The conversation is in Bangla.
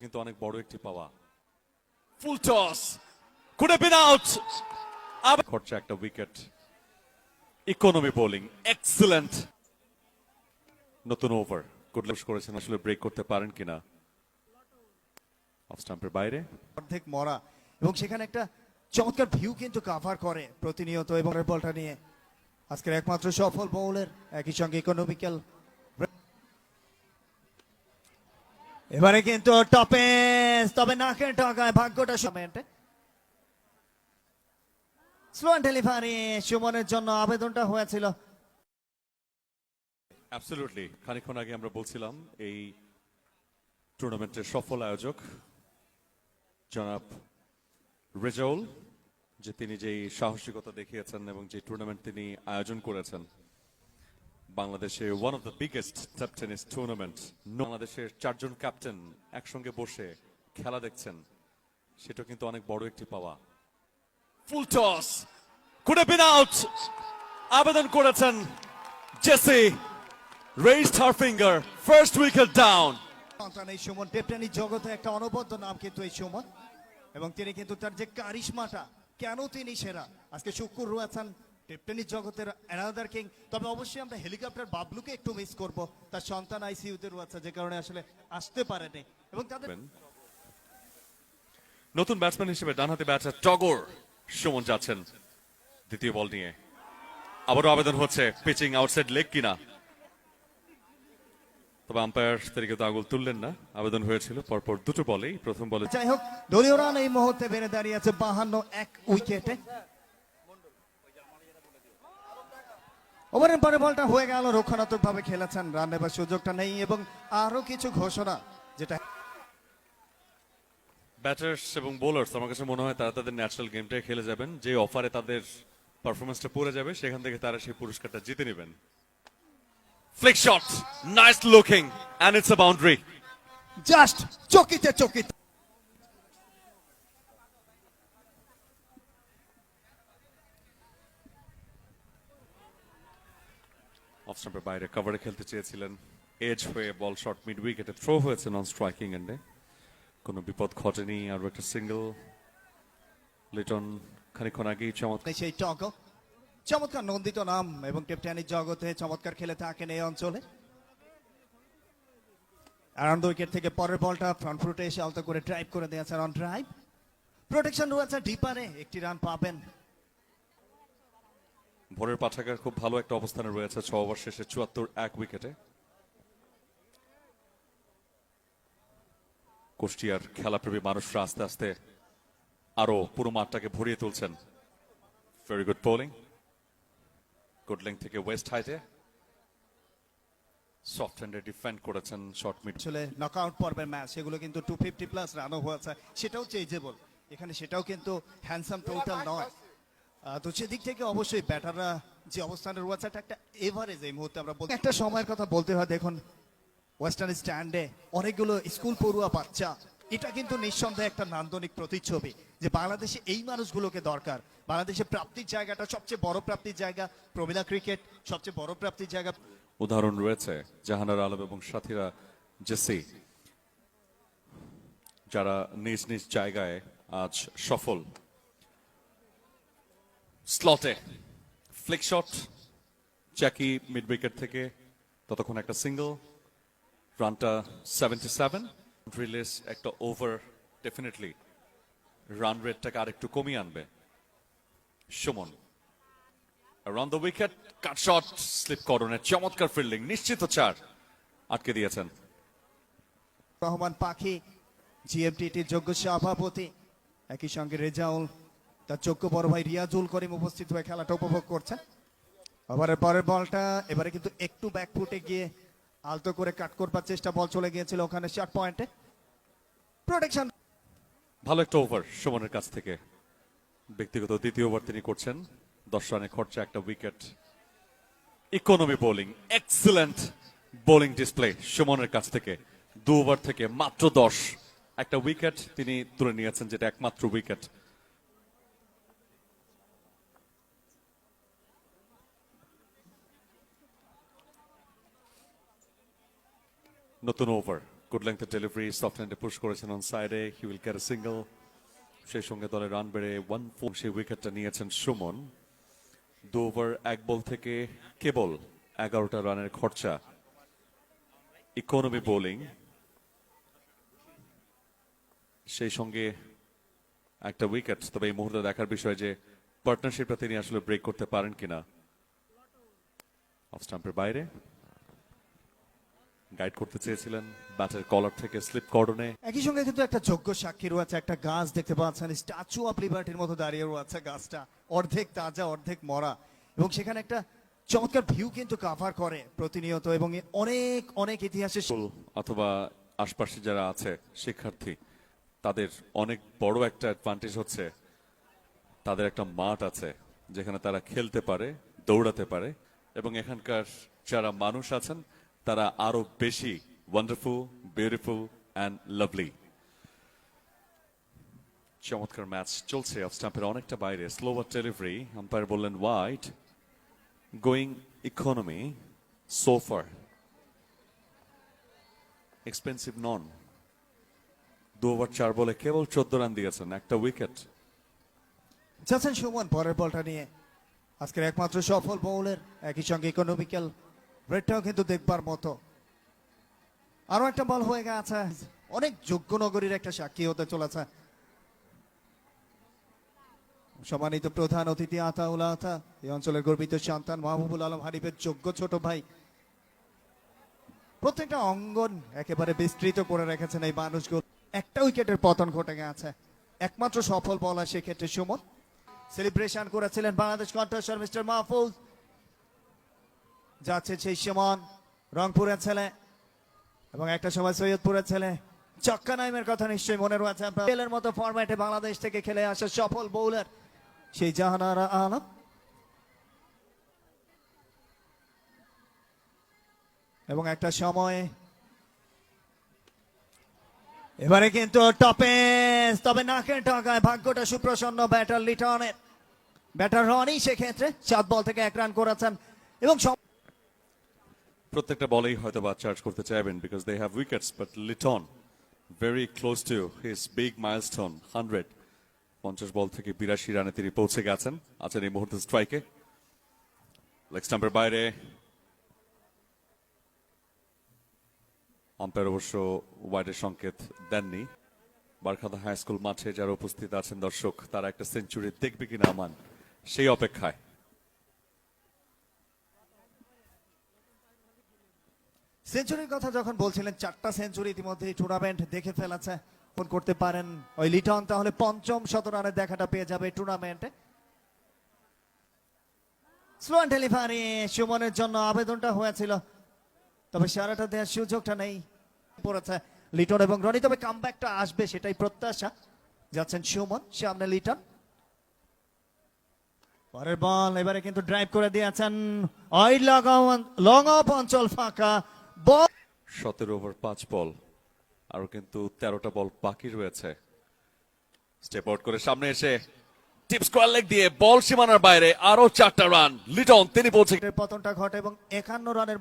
কিন্তু অনেক বড় একটি পাওয়া। Full toss could have been out আবার খরচা একটা উইকেট ইকোনমি বোলিং এক্সিলেন্ট নতুন ওভার গুড লাভ করেছেন আসলে ব্রেক করতে পারেন কিনা। অফ স্টাম্পের বাইরে। অর্ধেক মরা। এবং সেখানে একটা চমৎকার ভিউ কিন্তু কাভার করে প্রতিনিয়ত এবং বলটা নিয়ে। আজকের একমাত্র সফল বোলার একই সঙ্গে ইকোনমিক্যাল এবারে কিন্তু টপে তবে নাকের টাকায় ভাগ্যটা সমেন্টে স্লো ডেলিভারি সুমনের জন্য আবেদনটা হয়েছিল। অ্যাবসলিউটলি খানিকক্ষণ আগে আমরা বলছিলাম এই টুর্নামেন্টের সফল আয়োজক জনাব রেজাউল যে তিনি যেই সাহসিকতা দেখিয়েছেন এবং যে টুর্নামেন্ট তিনি আয়োজন করেছেন। বাংলাদেশে one of the biggest tape tennis tournament বাংলাদেশের চারজন ক্যাপ্টেন একসঙ্গে বসে খেলা দেখছেন। সেটা কিন্তু অনেক বড় একটি পাওয়া। Full toss could been out আবেদন করেছেন জেসি raised her finger, first wicket down সন্তান এই সুমন, টেপটানি জগতে একটা অনবদ্য নাম কিন্তু এই সুমন। এবং তিনি কিন্তু তার যে কারিশমাটা, কেন তিনি সেরা? আজকে শুক্কুর রয়েছেন টেপটেনিস জগতের অ্যানাদার কিং তবে অবশ্যই আমরা হেলিকপ্টার বাবলুকে একটু মিস করব। তার সন্তান আইসিইউতে রয়েছে যে কারণে আসলে আসতে পারেনি। এবং তাদের নতুন ব্যাটসম্যান হিসেবে ডানহাতে ব্যাটার টগর সুমন যাচ্ছেন দ্বিতীয় বল নিয়ে। আবারও আবেদন হচ্ছে পিচিং আউটসাইড লেগ কিনা। তবে আম্পায়ার তারিখে তো আঙুল তুললেন না। আবেদন হয়েছিল পরপর দুটো বলেই প্রথম বলে যাই হোক দলীয় রান এই মুহূর্তে বেড়ে দাঁড়িয়েছে বাহান্ন এক উইকেটে। ওভারের পরে বলটা হয়ে গেল রক্ষণাত্মক ভাবে খেলেছেন রান নেবার সুযোগটা নেই এবং আরও কিছু ঘোষণা যেটা ব্যাটার্স এবং বোলার্স আমার কাছে মনে হয় তারা তাদের ন্যাচারাল গেমটাই খেলে যাবেন। যে অফারে তাদের পারফরমেন্সটা পড়ে যাবে সেখান থেকে তারা সেই পুরস্কারটা জিতে নেবেন। Flick shot nice looking and it's a boundary just চকিতে চকিতে। অফ স্টাম্পের বাইরে কভারে খেলতে চেয়েছিলেন এজ হয়ে বল শট মিড উইকেটে থ্রো হয়েছে নন স্ট্রাইকিং এন্ডে কোনো বিপদ ঘটেনি আর একটা সিঙ্গেল লিটন খানিকক্ষণ আগেই চমৎকার। সেই টগ, চমৎকার নন্দিত নাম এবং টেপটানির জগতে চমৎকার খেলে থাকেন এই অঞ্চলে। অ্যারাউন্ড উইকেট থেকে পরের বলটা ফ্রন্ট ফুটে এসে আলতো করে ড্রাইভ করে দিয়েছেন অন ড্রাইভ প্রোটেকশন রয়েছে ডিপারে একটি রান পাবেন। ভোরের পাঠাগার খুব ভালো একটা অবস্থানে রয়েছে ছ ওভার শেষে চুয়াত্তর এক উইকেটে। কুষ্টিয়ার খেলাপ্রেমী মানুষরা আস্তে আস্তে আরও পুরো মাঠটাকে ভরিয়ে তুলছেন। ভেরি গুড বোলিং গুড লেং থেকে ওয়েস্ট হাইটে সফট হ্যান্ডে ডিফেন্ড করেছেন শর্ট মিড আসলে নকআউট পর্বের ম্যাচ সেগুলো কিন্তু টু ফিফটি প্লাস রানও হয়েছে সেটাও চেঞ্জেবল এখানে সেটাও কিন্তু হ্যান্ডসাম টোটাল নয়। তো সেদিক থেকে অবশ্যই ব্যাটাররা যে অবস্থানে রয়েছে এটা একটা এভারেজ এই মুহূর্তে আমরা বলতে একটা সময়ের কথা বলতে হয় দেখুন ওয়েস্টার্ন স্ট্যান্ডে অনেকগুলো স্কুল পড়ুয়া বাচ্চা এটা কিন্তু নিঃসন্দেহে একটা নান্দনিক প্রতিচ্ছবি যে বাংলাদেশে এই মানুষগুলোকে দরকার। বাংলাদেশে প্রাপ্তির জায়গাটা সবচেয়ে বড় প্রাপ্তির জায়গা প্রমিলা ক্রিকেট সবচেয়ে বড় প্রাপ্তির জায়গা। উদাহরণ রয়েছে জাহানার আলম এবং সাথীরা জেসি যারা নিজ নিজ জায়গায় আজ সফল। স্লটে ফ্লিক শট জ্যাকি মিড উইকেট থেকে ততক্ষণ একটা সিঙ্গল রানটা সেভেন্টি সেভেন রিলিজ একটা ওভার ডেফিনেটলি রান রেটটাকে আরেকটু কমিয়ে আনবে। Suman around the wicket cut shot slip করণের চমৎকার ফিল্ডিং নিশ্চিত চার আটকে দিয়েছেন। রহমান পাখি জিএমটিটির যোগ্য সভাপতি একই সঙ্গে রেজাউল তার যোগ্য বড় ভাই রিয়াজুল করিম উপস্থিত হয়ে খেলাটা উপভোগ করছেন ওভারের পরের বলটা, এবারে কিন্তু একটু ব্যাকফুটে গিয়ে আলতো করে কাট করবার চেষ্টা, বল চলে গিয়েছিল ওখানে শর্ট পয়েন্টে প্রোটেকশন ভালো একটা ওভার সুমনের কাছ থেকে। ব্যক্তিগত দ্বিতীয় ওভার তিনি করছেন। দশ রানে খরচা, একটা wicket economy bowling excellent bowling display সুমনের কাছ থেকে। দু ওভার থেকে মাত্র দশ। একটা উইকেট তিনি তুলে নিয়েছেন, যেটা একমাত্র উইকেট নতুন over good length delivery soft হ্যান্ডে push করেছেন অন সাইডে হি উইল ক্যার সিঙ্গেল সেই সঙ্গে দলের রান বেড়ে ওয়ান ফোর সেই উইকেটটা নিয়েছেন সুমন। দু ওভার এক বল থেকে কেবল এগারোটা রানের খরচা। ইকোনমি বোলিং সেই সঙ্গে একটা উইকেট তবে এই মুহূর্তে দেখার বিষয় যে পার্টনারশিপটা তিনি আসলে ব্রেক করতে পারেন কিনা। অফ স্টাম্পের বাইরে। গাইড করতে চেয়েছিলেন ব্যাটের কলার থেকে স্লিপ কর্ডনে। একই সঙ্গে কিন্তু একটা যোগ্য সাক্ষী রয়েছে একটা গাছ দেখতে পাচ্ছেন স্ট্যাচু অফ লিবার্টির মতো দাঁড়িয়ে রয়েছে গাছটা। অর্ধেক তাজা অর্ধেক মরা। এবং সেখানে একটা চমৎকার ভিউ কিন্তু কাভার করে প্রতিনিয়ত এবং অনেক অনেক ইতিহাসের স্কুল অথবা আশপাশে যারা আছে শিক্ষার্থী তাদের অনেক বড় একটা অ্যাডভান্টেজ হচ্ছে তাদের একটা মাঠ আছে যেখানে তারা খেলতে পারে দৌড়াতে পারে এবং এখানকার যারা মানুষ আছেন তারা আরও বেশি ওয়ান্ডারফুল বিউটিফুল অ্যান্ড লাভলি চমৎকার ম্যাচ চলছে অফ স্টাম্পের অনেকটা বাইরে স্লোয়ার ডেলিভারি আম্পায়ার বললেন wide going economy so far expensive নন দু ওভার চার বলে কেবল চোদ্দ রান দিয়েছেন, একটা উইকেট যাচ্ছেন সুমন, পরের বলটা নিয়ে আজকের একমাত্র সফল বউলের একই সঙ্গে ইকোনমিক্যাল রেটটাও কিন্তু দেখবার মতো। আরও একটা বল হয়ে গেছে। অনেক যোগ্য নগরীর একটা সাক্ষী হতে চলেছে। সম্মানিত প্রধান অতিথি আতাউল আতা, এই অঞ্চলের গর্বিত সন্তান মাহবুবুল আলম হারিফের যোগ্য ছোট ভাই। প্রত্যেকটা অঙ্গন একেবারে বিস্তৃত করে রেখেছেন এই মানুষগুলো। একটা উইকেটের পতন ঘটে গেছে। একমাত্র সফল বলার সেক্ষেত্রে সুমন। সেলিব্রেশন করেছিলেন বাংলাদেশ কন্ট্রাস্টার মিস্টার মাহফুজ। যাচ্ছে সেই সুমন, রংপুরের ছেলে এবং একটা সময় সৈয়দপুরের ছেলে। চক্কা নাইমের কথা নিশ্চয়ই মনে রয়েছে। আপনার মতো ফরম্যাটে বাংলাদেশ থেকে খেলে আসা সফল বোলার সেই জাহানারা আলম। এবং একটা সময় এবারে কিন্তু টপে, তবে নাকের টাকায় ভাগ্যটা সুপ্রসন্ন ব্যাটার লিটনের। ব্যাটার রনি সেক্ষেত্রে সাত বল থেকে এক রান করেছেন এবং প্রত্যেকটা বলেই হয়তো বা চার্জ করতে চাইবেন because they have wickets but Liton very close to his big milestone hundred পঞ্চাশ বল থেকে বিরাশি রানে তিনি পৌঁছে গেছেন, আছেন এই মুহূর্তে স্ট্রাইকে লেগ স্টাম্পের বাইরে। আম্পায়ার অবশ্য ওয়াইডের সংকেত দেননি। বারখাদা হাই স্কুল মাঠে যারা উপস্থিত আছেন দর্শক, তারা একটা সেঞ্চুরি দেখবে কিনা, আমান, সেই অপেক্ষায়। সেঞ্চুরির কথা যখন বলছিলেন চারটা সেঞ্চুরি ইতিমধ্যে টুর্নামেন্ট দেখে ফেলেছে ফোন করতে পারেন ওই লিটন তাহলে পঞ্চম শত রানের দেখাটা পেয়ে যাবে টুর্নামেন্টে স্লোয়ান ডেলিভারি সুমনের জন্য আবেদনটা হয়েছিল তবে সারাটা দেওয়ার সুযোগটা নেই পড়েছে লিটন এবং রনি তবে কামব্যাকটা আসবে সেটাই প্রত্যাশা যাচ্ছেন সুমন সামনে লিটন পরের বল এবারে কিন্তু ড্রাইভ করে দিয়েছেন লং অফ অঞ্চল ফাঁকা সতেরো ওভার, পাঁচ বল। আরও কিন্তু তেরোটা বল বাকি রয়েছে। স্টেপ আউট করে সামনে এসে টিপ স্কোয়ার লেগ দিয়ে বল সীমানার বাইরে আরও চারটা রান, লিটন, তিনি পৌঁছে পতনটা ঘটে এবং একান্ন রানের